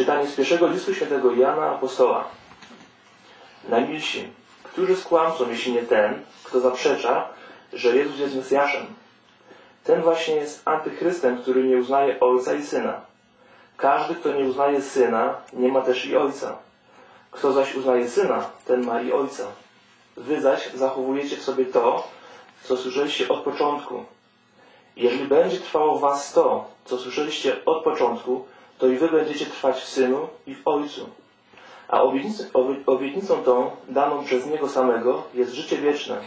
Czytanie z pierwszego listu świętego Jana Apostoła. Najmilsi, którzy z kłamcą, jeśli nie ten, kto zaprzecza, że Jezus jest Mesjaszem? Ten właśnie jest antychrystem, który nie uznaje Ojca i Syna. Każdy, kto nie uznaje Syna, nie ma też i Ojca. Kto zaś uznaje Syna, ten ma i Ojca. Wy zaś zachowujecie w sobie to, co słyszeliście od początku. Jeżeli będzie trwało was to, co słyszeliście od początku, to i wy będziecie trwać w Synu i w Ojcu. A obietnicą, obie- obietnicą tą, daną przez Niego samego, jest życie wieczne.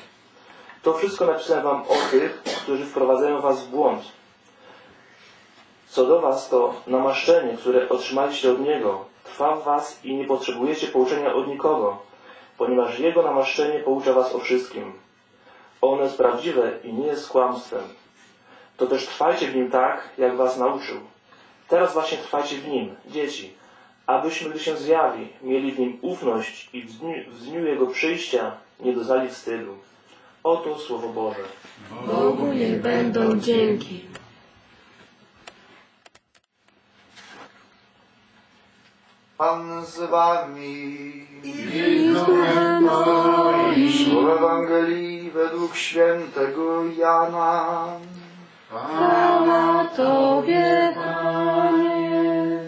To wszystko napisałem wam o tych, którzy wprowadzają was w błąd. Co do was, to namaszczenie, które otrzymaliście od Niego, trwa w was i nie potrzebujecie pouczenia od nikogo, ponieważ Jego namaszczenie poucza was o wszystkim. Ono jest prawdziwe i nie jest kłamstwem. To też trwajcie w nim tak, jak was nauczył. Teraz właśnie trwajcie w nim, dzieci, abyśmy, gdy się zjawi, mieli w nim ufność i w dniu, w dniu Jego przyjścia nie doznali wstydu. Oto Słowo Boże. Bogu niech będą dzięki. Pan z wami. I z duchem Twoim. Słowa Ewangelii według świętego Jana. Chwała Tobie, Panie.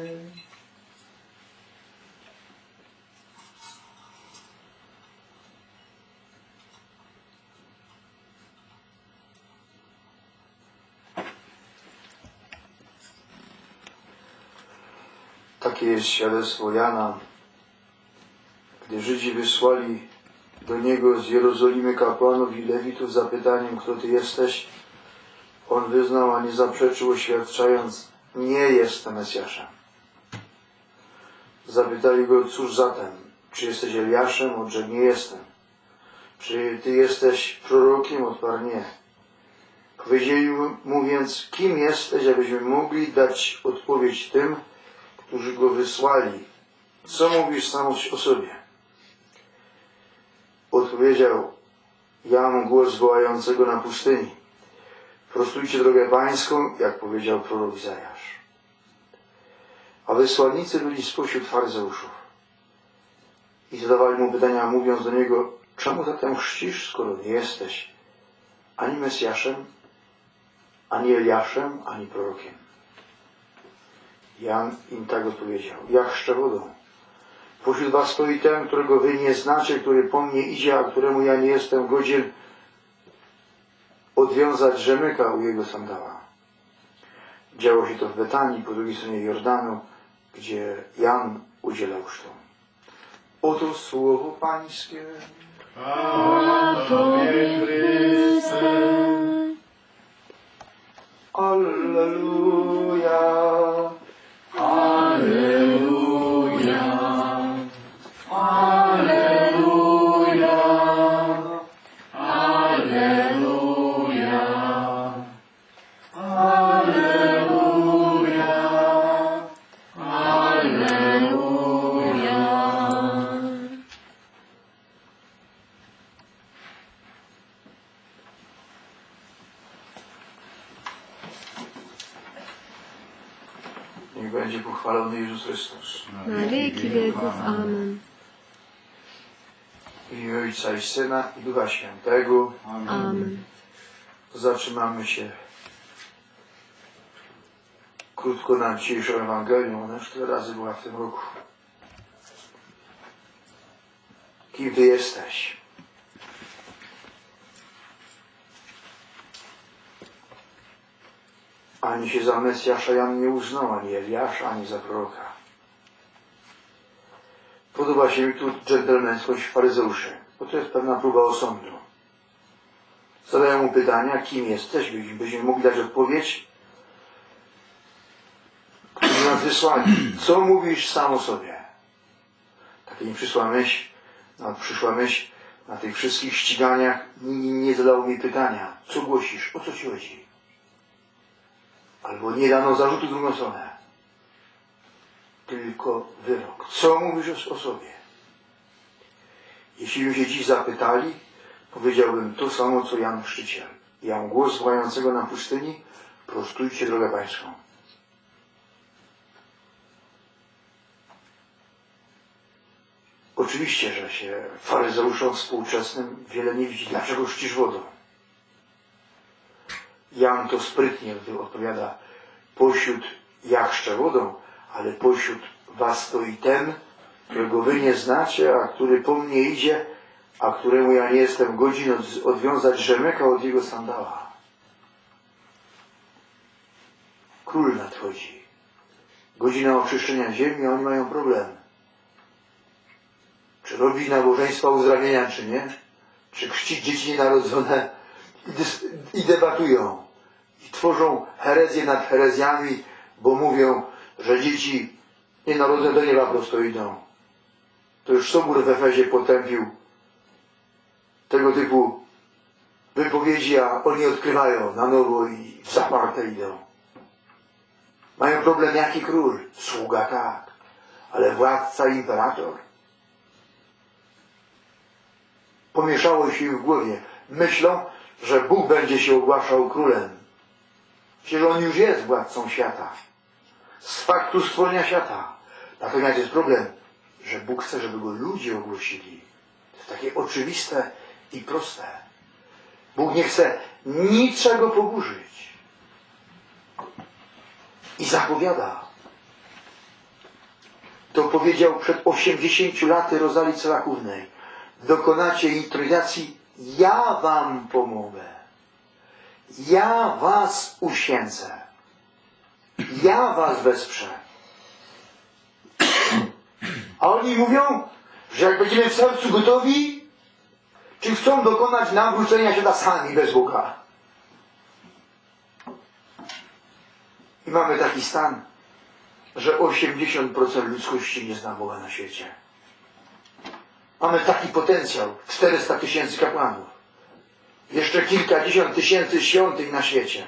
Takie jest świadectwo Jana, gdy Żydzi wysłali do niego z Jerozolimy kapłanów i lewitów zapytaniem, kto ty jesteś, on wyznał, a nie zaprzeczył, oświadczając, nie jestem Mesjaszem. Zapytali go, cóż zatem, czy jesteś Eliaszem? Odrzekł, nie jestem. Czy ty jesteś prorokiem? Odparł, nie. Powiedzieli mu więc, kim jesteś, abyśmy mogli dać odpowiedź tym, którzy go wysłali. Co mówisz sam o sobie? Odpowiedział, ja mam głos wołającego na pustyni. Prostujcie drogę pańską, jak powiedział prorok Izajasz. A wysłannicy byli spośród faryzeuszów. I zadawali mu pytania, mówiąc do niego, czemu zatem chrzcisz, skoro nie jesteś ani Mesjaszem, ani Eliaszem, ani prorokiem? Jan im tak odpowiedział, ja chrzczę wodą. Pośród was stoi ten, którego wy nie znacie, który po mnie idzie, a któremu ja nie jestem godzien odwiązać rzemyka u jego sandała. Działo się to w Betanii, po drugiej stronie Jordanu, gdzie Jan udzielał chrztu. Oto słowo pańskie. Chwała Tobie, Chryste. Syna i Ducha Świętego. Amen. Zatrzymamy się krótko nad dzisiejszą Ewangelią. Ona już tyle razy była w tym roku. Kim Ty jesteś? Ani się za Mesjasza Jan nie uznał, ani Eliasza, ani za proroka. Podoba się mi tu dżentelmeńskość faryzeuszy, bo to jest pewna próba osądu. Zadają mu pytania, kim jesteś, byśmy, mogli dać odpowiedź, którzy nas wysłali. Co mówisz sam o sobie? Taka mi przyszła myśl, no, przyszła myśl na tych wszystkich ściganiach, nikt nie zadało mi pytania, co głosisz, o co ci chodzi? Albo nie dano zarzutu drugą stronę. Tylko wyrok. Co mówisz o sobie? Jeśli by się dziś zapytali, powiedziałbym to samo, co Jan Chrzciciel. Ja głos wołającego na pustyni, prostujcie drogę pańską. Oczywiście, że się faryzeuszom współczesnym wiele nie widzi. Dlaczego chrzcisz wodą? Jan to sprytnie odpowiada, pośród ja chrzczę wodą, ale pośród was stoi ten, którego wy nie znacie, a który po mnie idzie, a któremu ja nie jestem godzin od, odwiązać rzemyka od jego sandała. Król nadchodzi. Godzina oczyszczenia ziemi, a oni mają problem. Czy robi nabożeństwa uzdrawienia, czy nie? Czy chrzcić dzieci nienarodzone i, i debatują. I tworzą herezję nad herezjami, bo mówią, że dzieci nienarodzone do nieba prosto idą. To już Sobór w Efezie potępił tego typu wypowiedzi, a oni odkrywają na nowo i w zaparte idą. Mają problem jaki król? Sługa tak, ale władca, imperator? Pomieszało się im w głowie. Myślą, że Bóg będzie się ogłaszał królem. Przecież On już jest władcą świata. Z faktu stworzenia świata. Natomiast jest problem, że Bóg chce, żeby go ludzie ogłosili. To jest takie oczywiste i proste. Bóg nie chce niczego poburzyć. I zapowiada. To powiedział przed 80 laty Rozali Celakównej. Dokonacie intronizacji, ja wam pomogę. Ja was uświęcę. Ja was wesprę. A oni mówią, że jak będziemy w sercu gotowi, czy chcą dokonać nawrócenia świata sami bez Boga. I mamy taki stan, że 80% ludzkości nie zna Boga na świecie. Mamy taki potencjał, 400 tysięcy kapłanów. Jeszcze kilkadziesiąt tysięcy świątyń na świecie.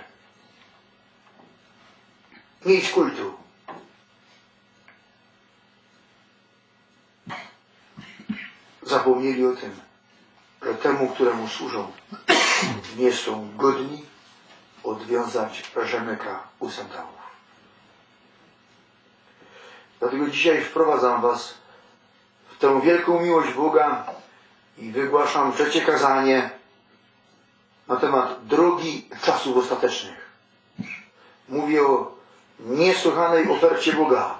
Miejsc kultu. Zapomnieli o tym, że temu, któremu służą, nie są godni odwiązać rzemyka u sandałów. Dlatego dzisiaj wprowadzam Was w tę wielką miłość Boga i wygłaszam trzecie kazanie na temat drogi czasów ostatecznych. Mówię o niesłychanej ofercie Boga,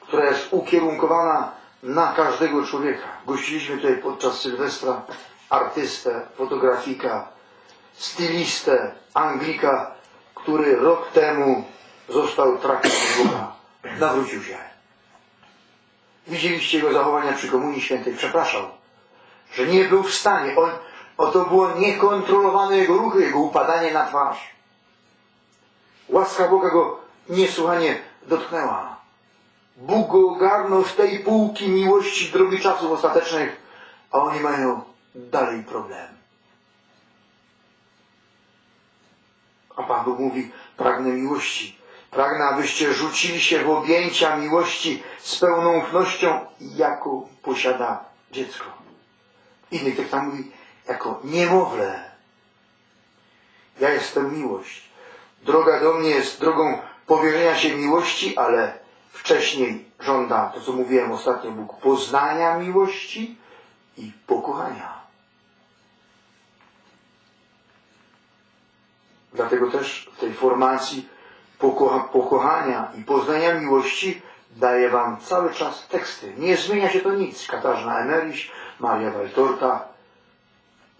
która jest ukierunkowana na każdego człowieka. Gościliśmy tutaj podczas Sylwestra artystę, fotografika, stylistę, Anglika, który rok temu został z Boga. Nawrócił się. Widzieliście jego zachowania przy Komunii Świętej. Przepraszał, że nie był w stanie. On, o to było niekontrolowane jego ruchy, jego upadanie na twarz. Łaska Boga go niesłychanie dotknęła. Bóg ogarnął z tej półki miłości drogi czasów ostatecznych, a oni mają dalej problem. A Pan Bóg mówi, pragnę miłości. Pragnę, abyście rzucili się w objęcia miłości z pełną ufnością, jaką posiada dziecko. Innych tekst tam mówi, jako niemowlę. Ja jestem miłość. Droga do mnie jest drogą powierzenia się miłości, ale wcześniej żąda, to co mówiłem ostatnio, Bóg poznania miłości i pokochania. Dlatego też w tej formacji pokocha, pokochania i poznania miłości daję Wam cały czas teksty. Nie zmienia się to nic. Katarzyna Emeryś, Maria Waltorta,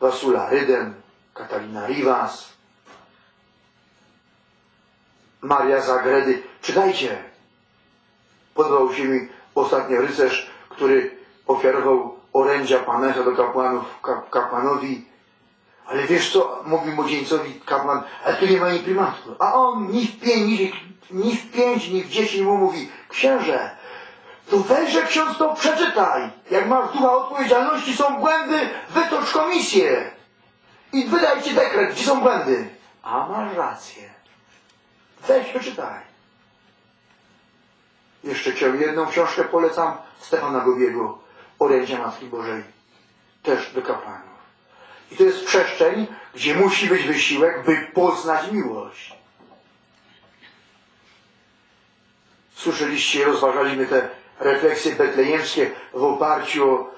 Wasula Rydem, Katarina Rivas, Maria Zagredy. Czytajcie. Podobał się mi ostatnio rycerz, który ofiarował orędzia pamięta do kapłanów, kap, kapłanowi. Ale wiesz co, mówił młodzieńcowi kapłan, ale tu nie ma ni primatu. A on ni w pięć, ni w pięć, ni w dziesięć mu mówi, księże, to weźże ksiądz to przeczytaj. Jak masz ducha odpowiedzialności, są błędy, wytocz komisję. I wydajcie dekret, gdzie są błędy. A masz rację. Weź, przeczytaj. Jeszcze księ- jedną książkę polecam Stefana Gobiego, Orędzia Matki Bożej. Też do kapłanów. I to jest przestrzeń, gdzie musi być wysiłek, by poznać miłość. Słyszeliście, rozważaliśmy te refleksje betlejemskie w oparciu o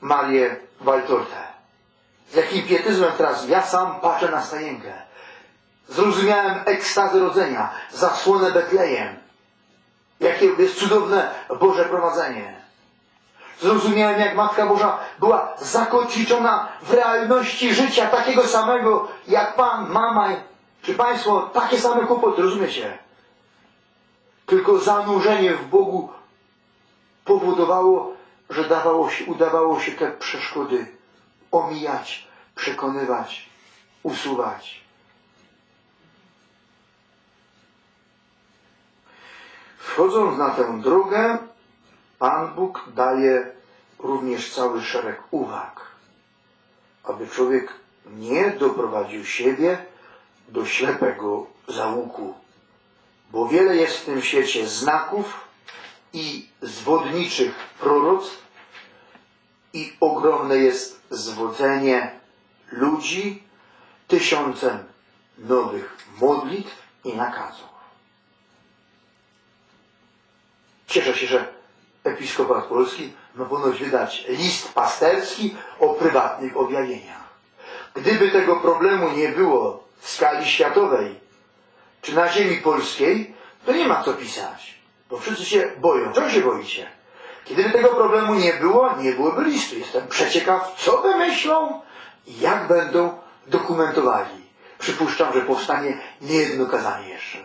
Marię Waltortę. Z jakim pietyzmem teraz ja sam patrzę na stajenkę. Zrozumiałem ekstazę rodzenia, zasłonę Betlejem. Jakie jest cudowne Boże prowadzenie. Zrozumiałem, jak Matka Boża była zakotwiczona w realności życia takiego samego, jak Pan, mama, czy Państwo, takie same kłopoty, rozumiecie? Tylko zanurzenie w Bogu powodowało, że dawało się, udawało się te przeszkody omijać, przekonywać, usuwać. Wchodząc na tę drogę, Pan Bóg daje również cały szereg uwag, aby człowiek nie doprowadził siebie do ślepego załuku, bo wiele jest w tym świecie znaków i zwodniczych proroctw i ogromne jest zwodzenie ludzi tysiącem nowych modlitw i nakazów. Cieszę się, że episkopat polski ma ponoć wydać list pasterski o prywatnych objawieniach. Gdyby tego problemu nie było w skali światowej, czy na ziemi polskiej, to nie ma co pisać, bo wszyscy się boją. Czego się boicie? Kiedyby tego problemu nie było, nie byłoby listu. Jestem przeciekaw, co wymyślą i jak będą dokumentowali. Przypuszczam, że powstanie niejedno kazanie jeszcze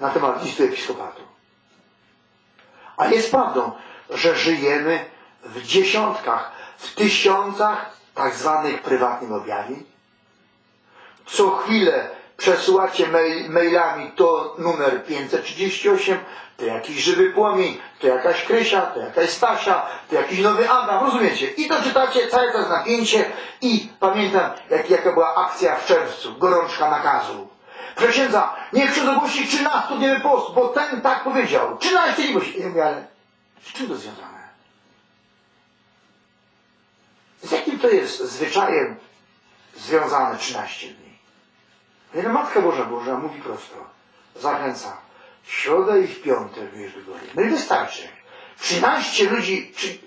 na temat listu episkopatu. A jest prawdą, że żyjemy w dziesiątkach, w tysiącach tak zwanych prywatnych objawień. Co chwilę przesyłacie mail, mailami to numer 538, to jakiś żywy płomień, to jakaś Krysia, to jakaś Stasia, to jakiś nowy Adam, rozumiecie? I to czytacie całe to napięcie i pamiętam, jak, jaka była akcja w czerwcu, gorączka nakazu. Przesiędza, niech ksiądz ogłosi 13 dniowy post, bo ten tak powiedział. 13 dni musi. Ja mówię, ale z czym to związane? Z jakim to jest zwyczajem związane 13 dni? Ale Matka Boża Boża mówi prosto. Zachęca. W środę i w piątek do góry. No i wystarczy. 13 ludzi, czy,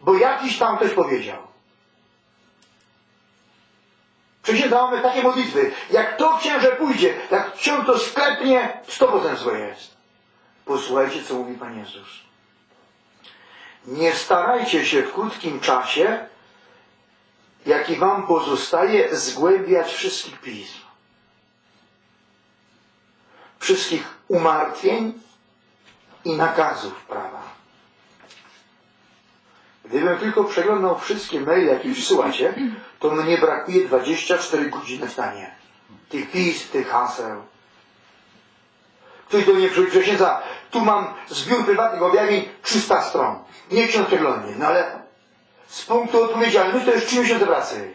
bo jakiś tam ktoś powiedział. Przysięgamy takie modlitwy. Jak to księże pójdzie, jak ksiądz to sklepnie, 100% złe jest. Posłuchajcie, co mówi Pan Jezus. Nie starajcie się w krótkim czasie, jaki wam pozostaje, zgłębiać wszystkich pism. Wszystkich umartwień i nakazów prawa. Gdybym tylko przeglądał wszystkie maile, jakie przysyłacie, to mnie brakuje 24 godziny w stanie. Tych pism, tych haseł. Ktoś do mnie przysiędza, tu mam zbiór prywatnych objawień 300 stron. Niech ksiądz przeglądnie. No ale z punktu odpowiedzialności to jest 3 miesiące pracy.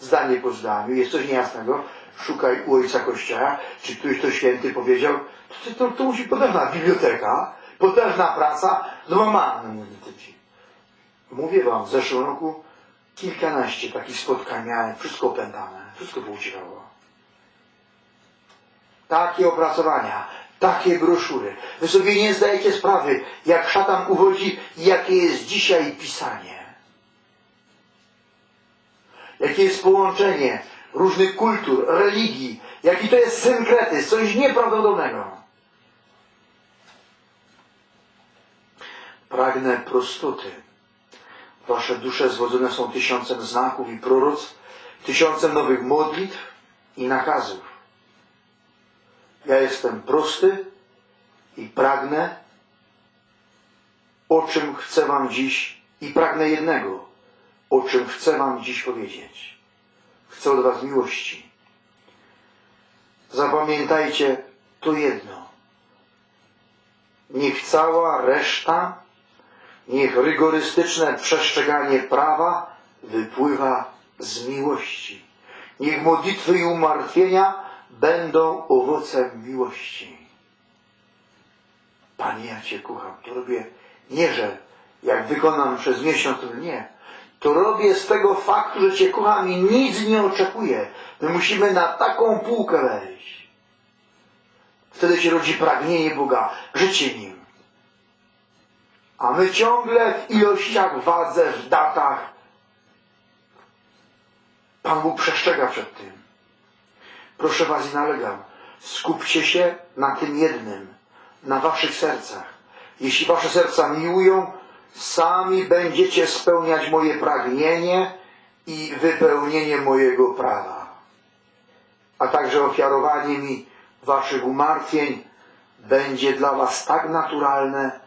Zdanie po zdaniu, jest coś niejasnego, szukaj u ojca kościoła, czy któryś to święty powiedział, to, to, to musi potężna biblioteka, potężna praca, no mam, no mówię wam, w zeszłym roku kilkanaście takich spotkań miałem, wszystko opętane, wszystko pouciekało. Takie opracowania, takie broszury. Wy sobie nie zdajecie sprawy, jak szatan uwodzi jakie jest dzisiaj pisanie. Jakie jest połączenie różnych kultur, religii, jaki to jest synkretyzm, coś nieprawdopodobnego. Pragnę prostoty. Wasze dusze zwodzone są tysiącem znaków i proroctw, tysiącem nowych modlitw i nakazów. Ja jestem prosty i pragnę, o czym chcę Wam dziś, i pragnę jednego, o czym chcę Wam dziś powiedzieć. Chcę od Was miłości. Zapamiętajcie to jedno. Niech cała reszta, niech rygorystyczne przestrzeganie prawa wypływa z miłości. Niech modlitwy i umartwienia będą owocem miłości. Panie, ja Cię kocham. To robię nie, że jak wykonam przez miesiąc, nie. To robię z tego faktu, że Cię kocham i nic nie oczekuję. My musimy na taką półkę wejść. Wtedy się rodzi pragnienie Boga, życie Nim. A my ciągle w ilościach, wadze, w datach. Pan Bóg przestrzega przed tym. Proszę Was i nalegam, skupcie się na tym jednym, na Waszych sercach. Jeśli Wasze serca miłują, sami będziecie spełniać moje pragnienie i wypełnienie mojego prawa. A także ofiarowanie mi Waszych umartwień będzie dla Was tak naturalne,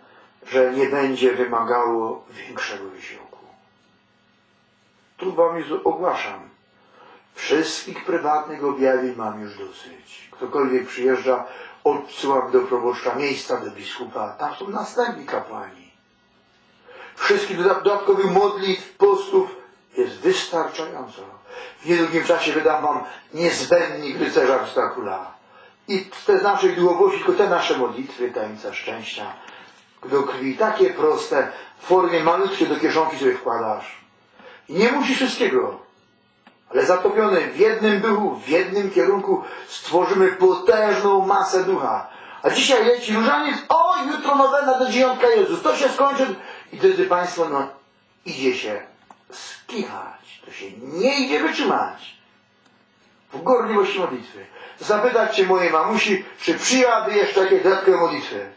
że nie będzie wymagało większego wysiłku. Tu Wam ogłaszam. Wszystkich prywatnych objawień mam już dosyć. Ktokolwiek przyjeżdża, odsyłam do proboszcza miejsca, do biskupa. Tam są następni kapłani. Wszystkich doda- dodatkowych modlitw, postów jest wystarczająco. W niedługim czasie wydam wam niezbędnik rycerza Króla. I te naszej duchowości, tylko te nasze modlitwy, tajemnica szczęścia, do krwi, takie proste, w formie malutkiej do kieszonki sobie wkładasz. I nie musisz wszystkiego ale zatopiony w jednym duchu, w jednym kierunku stworzymy potężną masę ducha. A dzisiaj leci różaniec, o jutro nowena do dziewiątka Jezus, to się skończy. I drodzy Państwo, no idzie się skichać, to się nie idzie wytrzymać. W gorliwości modlitwy. Zapytać się mojej mamusi, czy przyjęłaby jeszcze jakieś dodatkowe modlitwy.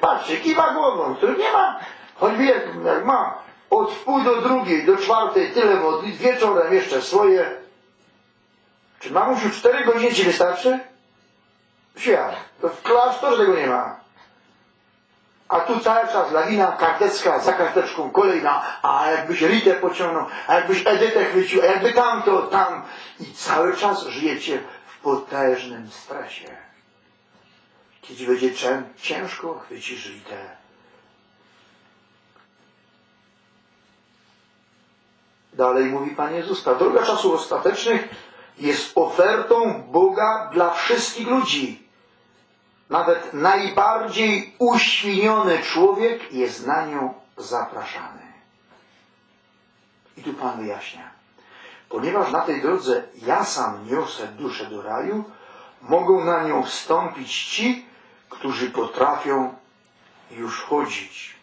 Patrzcie, kiwa głową, który nie ma, choćby jak, jak ma, od wpół do drugiej, do czwartej tyle modlitw, wieczorem jeszcze swoje. Czy mamusiu cztery godziny ci wystarczy? Świat, to w klasztorze tego nie ma. A tu cały czas lawina kartecka za karteczką kolejna, a jakbyś Ritę pociągnął, a jakbyś Edytę chwycił, a jakby tamto, tam. I cały czas żyjecie w potężnym stresie. Kiedy będzie ciężko, chwycisz Ritę. Dalej mówi Pan Jezus, ta droga czasów ostatecznych jest ofertą Boga dla wszystkich ludzi. Nawet najbardziej uświniony człowiek jest na nią zapraszany. I tu Pan wyjaśnia. Ponieważ na tej drodze ja sam niosę duszę do raju, mogą na nią wstąpić ci, którzy potrafią już chodzić.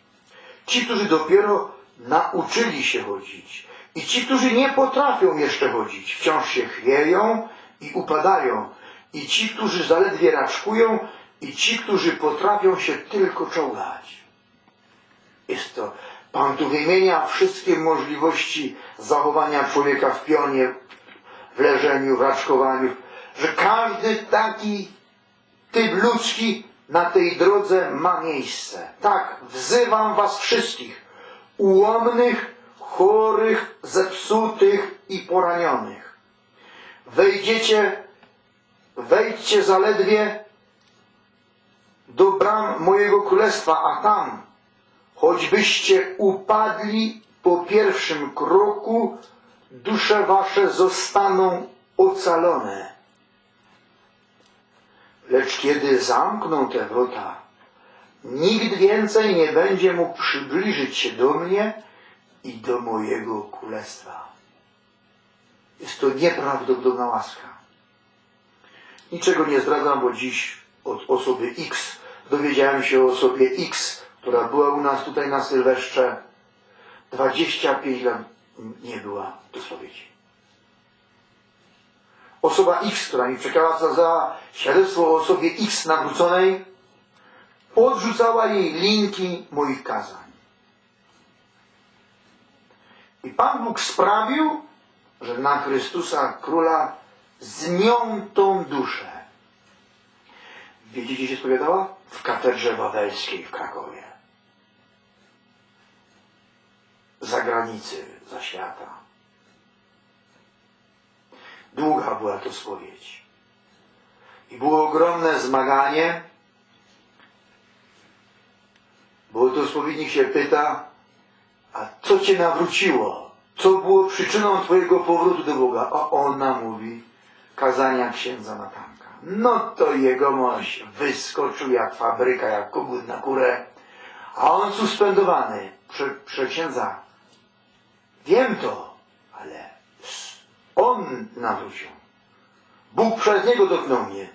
Ci, którzy dopiero nauczyli się chodzić. I ci, którzy nie potrafią jeszcze chodzić, wciąż się chwieją i upadają. I ci, którzy zaledwie raczkują, i ci, którzy potrafią się tylko czołgać. Jest to, Pan tu wymienia wszystkie możliwości zachowania człowieka w pionie, w leżeniu, w raczkowaniu, że każdy taki typ ludzki na tej drodze ma miejsce. Tak, wzywam was wszystkich, ułomnych, chorych, zepsutych i poranionych. Wejdziecie, wejdźcie zaledwie do bram mojego królestwa, a tam, choćbyście upadli po pierwszym kroku, dusze wasze zostaną ocalone. Lecz kiedy zamkną te wrota, nikt więcej nie będzie mógł przybliżyć się do mnie i do mojego królestwa. Jest to nieprawdopodobna łaska. Niczego nie zdradzam, bo dziś od osoby X dowiedziałem się o osobie X, która była u nas tutaj na Sylwestrze. 25 lat nie była do spowiedzi. Osoba X, która mi przekazała za świadectwo o osobie X nawróconej, odrzucała jej linki moich kazań. I Pan Bóg sprawił, że na Chrystusa Króla zmią duszę. Wiecie, gdzie się spowiadała? W katedrze wawelskiej w Krakowie. Za granicy, za świata. Długa była to spowiedź. I było ogromne zmaganie, bo to spowiednik się pyta, a co cię nawróciło? Co było przyczyną twojego powrotu do Boga? A ona mówi, kazania księdza Natanka. No to jego mość wyskoczył jak fabryka, jak kogut na kurę. A on suspendowany. Prze, prze księdza. Wiem to, on nawrócił. Bóg przez niego dotknął mnie.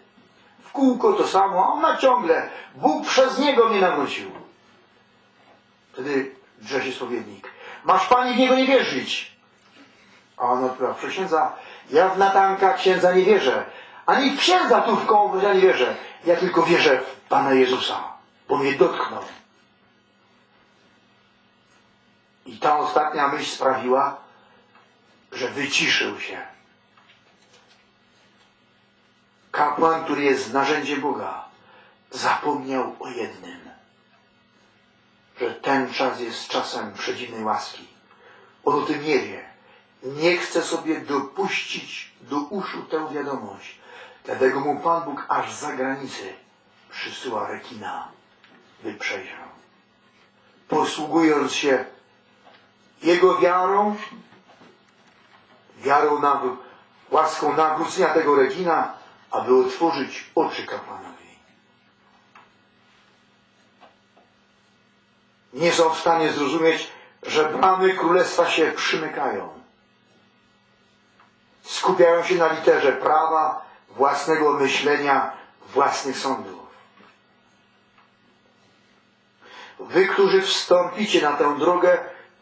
W kółko to samo, a ona ciągle. Bóg przez niego mnie nawrócił. Wtedy drze się spowiednik. Masz pani w niego nie wierzyć. A on odpowiada, proszę księdza, ja w Natanka księdza nie wierzę. Ani w księdza tu w koło ja nie wierzę. Ja tylko wierzę w Pana Jezusa, bo mnie dotknął. I ta ostatnia myśl sprawiła, że wyciszył się. Kapłan, który jest narzędziem Boga, zapomniał o jednym, że ten czas jest czasem przedziwnej łaski. On o tym nie wie. Nie chce sobie dopuścić do uszu tę wiadomość. Dlatego mu Pan Bóg aż za granicy przysyła rekina, by przejrzał. Posługując się jego wiarą, wiarą na, łaską nawrócenia tego rekina, aby otworzyć oczy kapłanowi. Nie są w stanie zrozumieć, że bramy królestwa się przymykają. Skupiają się na literze prawa, własnego myślenia, własnych sądów. Wy, którzy wstąpicie na tę drogę,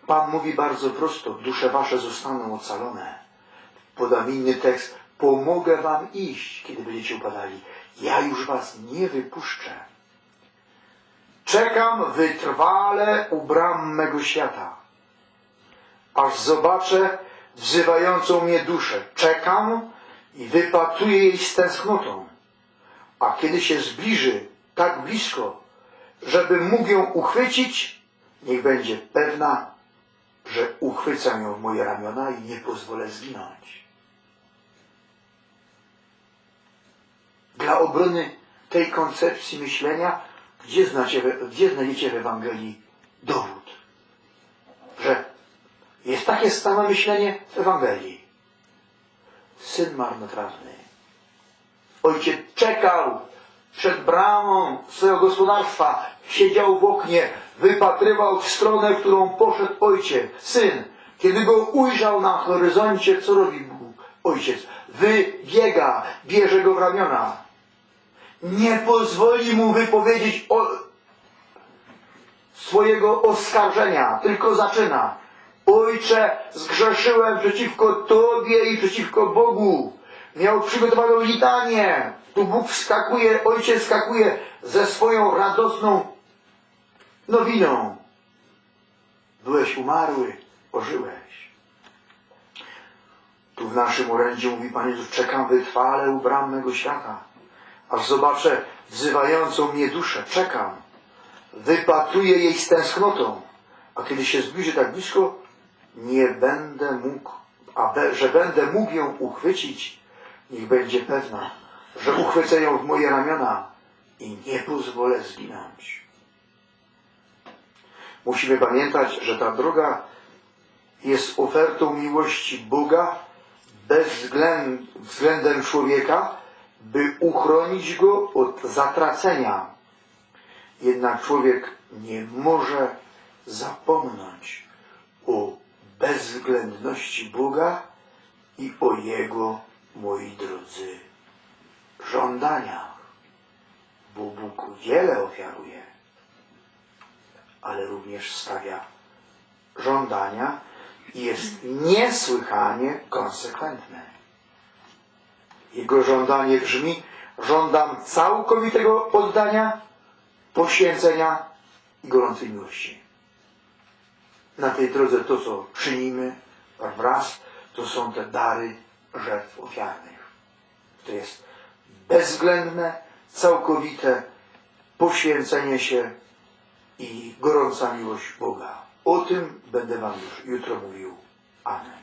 Pan mówi bardzo prosto, dusze wasze zostaną ocalone. Podam inny tekst, pomogę wam iść, kiedy będziecie upadali. Ja już was nie wypuszczę. Czekam wytrwale u bram mego świata, aż zobaczę wzywającą mnie duszę. Czekam i wypatruję jej z tęsknotą. A kiedy się zbliży tak blisko, żebym mógł ją uchwycić, niech będzie pewna, że uchwycę ją w moje ramiona i nie pozwolę zginąć. Dla obrony tej koncepcji myślenia, gdzie, znacie, gdzie znajdziecie w Ewangelii dowód, że jest takie same myślenie w Ewangelii. Syn marnotrawny. Ojciec czekał przed bramą swojego gospodarstwa, siedział w oknie, wypatrywał w stronę, w którą poszedł ojciec, syn. Kiedy go ujrzał na horyzoncie, co robi Bóg? Ojciec wybiega, bierze go w ramiona. Nie pozwoli mu wypowiedzieć o swojego oskarżenia, tylko zaczyna. Ojcze, zgrzeszyłem przeciwko Tobie i przeciwko Bogu. Miał przygotowaną litanię. Tu Bóg wskakuje, ojciec skakuje ze swoją radosną nowiną. Byłeś umarły, ożyłeś. Tu w naszym orędzie mówi Pan Jezus, czekam wytrwale u bram mego świata, aż zobaczę wzywającą mnie duszę. Czekam. Wypatruję jej z tęsknotą. A kiedy się zbliży tak blisko, nie będę mógł, a be, że będę mógł ją uchwycić, niech będzie pewna, że uchwycę ją w moje ramiona i nie pozwolę zginąć. Musimy pamiętać, że ta droga jest ofertą miłości Boga bezwzględ, względem człowieka, by uchronić go od zatracenia. Jednak człowiek nie może zapomnieć o bezwzględności Boga i o Jego, moi drodzy, żądaniach. Bo Bóg wiele ofiaruje, ale również stawia żądania i jest niesłychanie konsekwentny. Jego żądanie brzmi, żądam całkowitego oddania, poświęcenia i gorącej miłości. Na tej drodze to, co czynimy wraz, to są te dary żertw ofiarnych. To jest bezwzględne, całkowite poświęcenie się i gorąca miłość Boga. O tym będę Wam już jutro mówił. Amen.